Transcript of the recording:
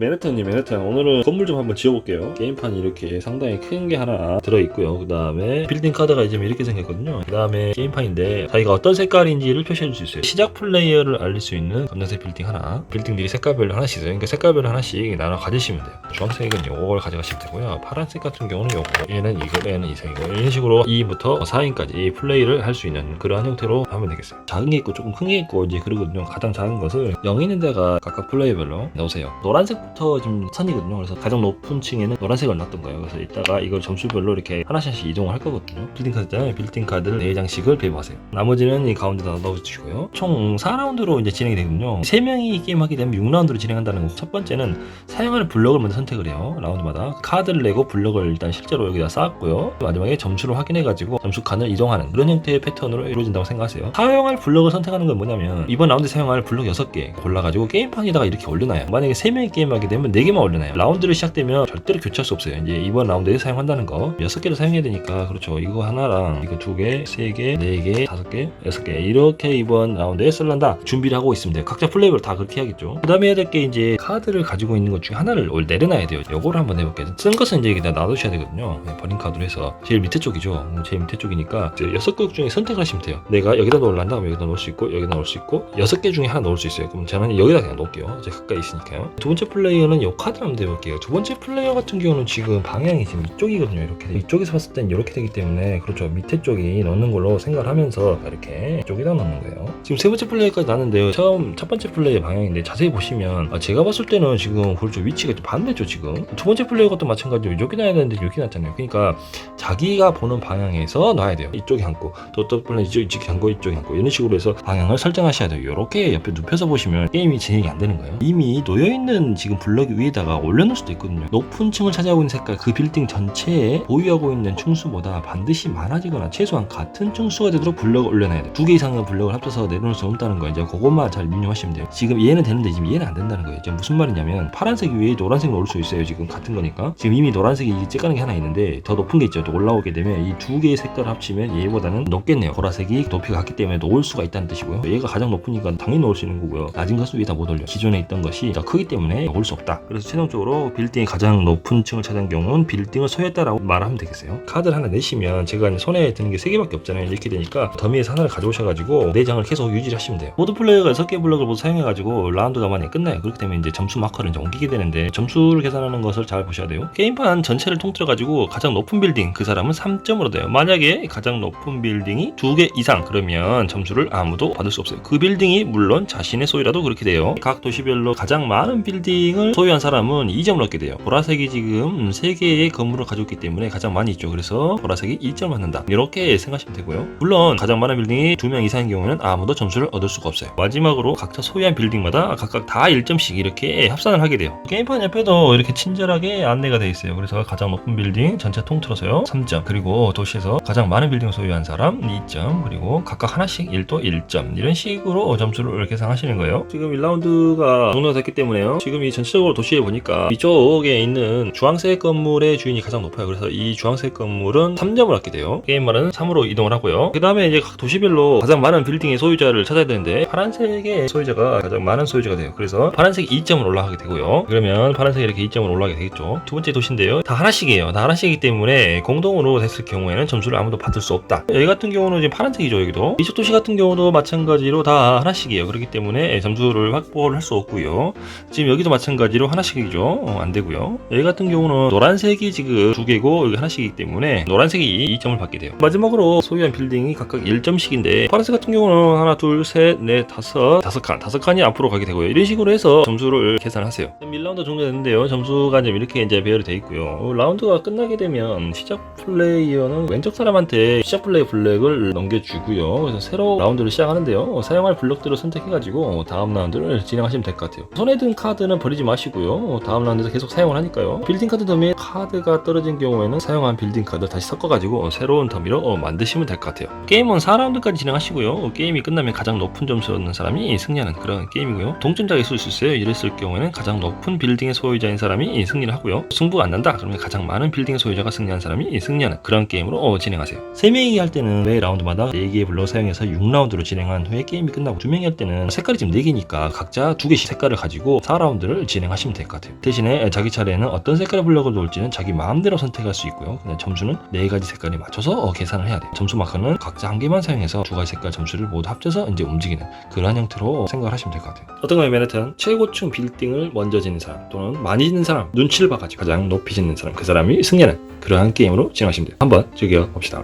맨해튼이 맨해튼 오늘은 건물 좀 한번 지어볼게요. 게임판이 이렇게 상당히 큰 게 하나 들어있고요. 그 다음에 빌딩 카드가 이제 이렇게 생겼거든요. 그 다음에 게임판인데 자기가 어떤 색깔인지를 표시해 줄 수 있어요. 시작 플레이어를 알릴 수 있는 검정색 빌딩 하나. 빌딩들이 색깔별로 하나씩 있어요. 그러니까 색깔별로 하나씩 나눠 가지시면 돼요. 주황색은 요걸 가져가시면 되고요. 파란색 같은 경우는 요거. 얘는 이거 얘는 이 색이고. 이런 식으로 2부터 4인까지 플레이를 할 수 있는 그러한 형태로 하면 되겠어요. 작은 게 있고 조금 큰 게 있고 이제 그러거든요. 가장 작은 것을 0 있는 데가 각각 플레이별로 넣으세요. 노란색 부터 좀 선이거든요. 그래서 가장 높은 층에는 노란색을 놨던 거예요. 그래서 이따가 이걸 점수별로 이렇게 하나씩 이동을 할 거거든요. 빌딩 카드 있잖아요. 빌딩 카드 4장씩을 배부하세요. 나머지는 이 가운데다 넣어주시고요. 총 4라운드로 이제 진행이 되거든요. 3명이 게임하게 되면 6라운드로 진행한다는 거. 첫 번째는 사용하는 블럭을 먼저 선택을 해요. 라운드마다. 카드를 내고 블럭을 일단 실제로 여기다 쌓았고요. 마지막에 점수를 확인해 가지고 점수 칸을 이동하는 그런 형태의 패턴으로 이루어진다고 생각하세요. 사용할 블럭을 선택하는 건 뭐냐면 이번 라운드 사용할 블럭 6개 골라가지고 게임판에다가 이렇게 올려놔요. 만약에 3명이 게임 하게 되면 4개만 올려놔요. 라운드를 시작되면 절대로 교체할 수 없어요. 이제 이번 라운드에 사용한다는 거. 6개를 사용해야 되니까 그렇죠. 이거 하나랑 이거 2개 3개 4개 5개 6개. 이렇게 이번 라운드에 쓸란다 준비를 하고 돼요 각자 플레이별로 다 그렇게 해야겠죠. 그 다음에 해야 될 게 이제 카드를 가지고 있는 것 중에 하나를 올- 내려놔야 돼요. 요거를 한번 해볼게요. 쓴 것은 이제 그냥 놔두셔야 되거든요. 네, 버린 카드로 해서. 제일 밑에 쪽이죠. 음, 제일 밑에 쪽이니까 여섯 곡 중에 선택을 하시면 돼요. 내가 여기다 넣으려다 하면 여기다 넣을 수 있고 여기다 넣을 수 있고 여섯 개 중에 하나 넣을 수 있어요. 그럼 저는 여기다 그냥 놓을게요. 이제 가까이 있으니까요. 두 번째 플레이 어는 요 카드를 한번 해볼게요. 두 번째 플레이어 같은 경우는 지금 방향이 지금 이쪽이거든요. 이렇게 이쪽에서 봤을 땐 이렇게 되기 때문에 그렇죠. 밑에 쪽이 넣는 걸로 생각을 하면서 이렇게 이쪽에다 넣는 거예요. 지금 세 번째 플레이어까지 나는데요. 처음 첫 번째 플레이어 방향인데 자세히 보시면 아, 제가 봤을 때는 지금 그렇죠 위치가 좀 반대죠 지금. 두 번째 플레이어 것도 마찬가지로 여기 놔야 되는데 여기 놨잖아요. 그러니까 자기가 보는 방향에서 놔야 돼요. 이쪽에 앉고 또또 플레이 이쪽, 이쪽에 앉고 이쪽에 앉고 이런 식으로 해서 방향을 설정하셔야 돼요. 이렇게 옆에 눕혀서 보시면 게임이 진행이 안 되는 거예요. 이미 놓여 있는 지금 블럭 위에다가 올려놓을 수도 있거든요. 높은 층을 차지하고 있는 색깔 그 빌딩 전체에 보유하고 있는 층수보다 반드시 많아지거나 최소한 같은 층수가 되도록 블럭을 올려놔야 돼요. 두 개 이상의 블럭을 합쳐서 내려놓을 수 없다는 거예요. 이제 그것만 잘 유념하시면 돼요. 지금 얘는 되는데 지금 얘는 안 된다는 거예요. 이제 무슨 말이냐면 파란색 위에 노란색 넣을 수 있어요. 지금 같은 거니까. 지금 이미 노란색이 째가는 게 하나 있는데 더 높은 게 있죠. 또 올라오게 되면 이 두 개의 색깔을 합치면 얘보다는 높겠네요. 보라색이 높이가 같기 때문에 놓을 수가 있다는 뜻이고요. 얘가 가장 높으니까 당연히 놓을 수 있는 거고요. 낮은 것은 위에다 못 올려 기존에 있던 것이 더 크기 때문에 놓을 수 없다. 그래서 최종적으로 빌딩이 가장 높은 층을 차지한 경우는 빌딩을 소유했다라고 말하면 되겠어요. 카드를 하나 내시면 제가 손에 드는 게 세 개밖에 없잖아요 이렇게 되니까. 더미에서 하나를 가져오셔가지고 네 장을 계속 유지를 하시면 돼요. 모든 플레이어가 6개 블럭을 모두 사용해가지고 라운드가 만약에 끝나요. 그렇게 되면 이제 점수 마커를 이제 옮기게 되는데 점수를 계산하는 것을 잘 보셔야 돼요. 게임판 전체를 통틀어가지고 가장 높은 빌딩 그 사람은 3점으로 돼요. 만약에 가장 높은 빌딩이 두 개 이상 그러면 점수를 아무도 받을 수 없어요. 그 빌딩이 물론 자신의 소유라도 그렇게 돼요. 각 도시별로 가장 많은 빌딩 을 소유한 사람은 2점을 얻게 돼요. 보라색이 지금 3개의 건물을 가지고 있기 때문에 가장 많이 있죠. 그래서 보라색이 1점을 받는다. 이렇게 생각하시면 되고요. 물론 가장 많은 빌딩이 2명 이상인 경우에는 아무도 점수를 얻을 수가 없어요. 마지막으로 각자 소유한 빌딩마다 각각 다 1점씩 이렇게 합산을 하게 돼요. 게임판 옆에도 이렇게 친절하게 안내가 되어 있어요. 그래서 가장 높은 빌딩 전체 통틀어서요. 3점. 그리고 도시에서 가장 많은 빌딩을 소유한 사람 2점. 그리고 각각 하나씩 1도 1점. 이런 식으로 점수를 계산하시는 거예요. 지금 1라운드가 종료가 됐기 때문에요. 지금 이 전체적으로 도시에 보니까 이쪽에 있는 주황색 건물의 주인이 가장 높아요. 그래서 이 주황색 건물은 3점을 얻게 돼요. 게임말은 3으로 이동을 하고요. 그 다음에 이제 각 도시별로 가장 많은 빌딩의 소유자를 찾아야 되는데 파란색의 소유자가 가장 많은 소유자가 돼요. 그래서 파란색이 2점을 올라가게 되고요. 그러면 파란색이 이렇게 2점을 올라가게 되겠죠. 두 번째 도시인데요. 다 하나씩이에요. 다 하나씩이기 때문에 공동으로 됐을 경우에는 점수를 아무도 받을 수 없다. 여기 같은 경우는 지금 파란색이죠 여기도. 이쪽 도시 같은 경우도 마찬가지로 다 하나씩이에요. 그렇기 때문에 점수를 확보를 할 수 없고요. 지금 여기도 마찬가지로 하나씩이죠. 어, 안 되고요. 여기 같은 경우는 노란색이 지금 두 개고 여기 하나씩이기 때문에 노란색이 2점을 받게 돼요. 마지막으로 소유한 빌딩이 각각 1점씩인데 파란색 같은 경우는 하나 둘 셋 넷 다섯 다섯 칸. 다섯 칸이 앞으로 가게 되고요. 이런 식으로 해서 점수를 계산하세요. 1라운드 종료 됐는데요. 점수가 좀 이렇게 이제 배열이 돼 있고요. 어, 라운드가 끝나게 되면 시작 플레이어는 왼쪽 사람한테 시작 플레이 블랙을 넘겨주고요. 그래서 새로 라운드를 시작하는데요. 어, 사용할 블럭들을 선택해가지고 다음 라운드를 진행하시면 될 것 같아요. 손에 든 카드는 버리지 마시고요. 어, 다음 라운드에서 계속 사용을 하니까요. 빌딩 카드 더미에 카드가 떨어진 경우에는 사용한 빌딩 카드 다시 섞어가지고 어, 새로운 더미로 어, 만드시면 될 것 같아요. 게임은 4라운드까지 진행하시고요. 어, 게임이 끝나면 가장 높은 점수 얻는 사람이 승리하는 그런 게임이고요. 동점작이 있을 수 있어요. 이랬을 경우에는 가장 높은 빌딩의 소유자인 사람이 승리를 하고요. 승부가 안 난다. 그러면 가장 많은 빌딩의 소유자가 승리한 사람이 승리하는 그런 게임으로 어, 진행하세요. 3명이 할 때는 매 라운드마다 4개의 블럭 사용해서 6라운드로 진행한 후에 게임이 끝나고 2명이 할 때는 색깔이 지금 4개니까 각자 2개씩 색깔을 가지고 4라운드를 게임을 진행하시면 될 것 같아요. 대신에 자기 차례에는 어떤 색깔의 블럭을 놓을지는 자기 마음대로 선택할 수 있고요. 점수는 네 가지 색깔에 맞춰서 어, 계산을 해야 돼요. 점수 마커는 각자 한 개만 사용해서 두 가지 색깔 점수를 모두 합쳐서 이제 움직이는 그러한 형태로 생각을 하시면 될 것 같아요. 어떤 거에 맨하탄 최고층 빌딩을 먼저 짓는 사람 또는 많이 짓는 사람 눈치를 봐가지고 가장 높이 짓는 사람 그 사람이 승리하는 그러한 게임으로 진행하시면 돼요. 한번 즐겨 봅시다.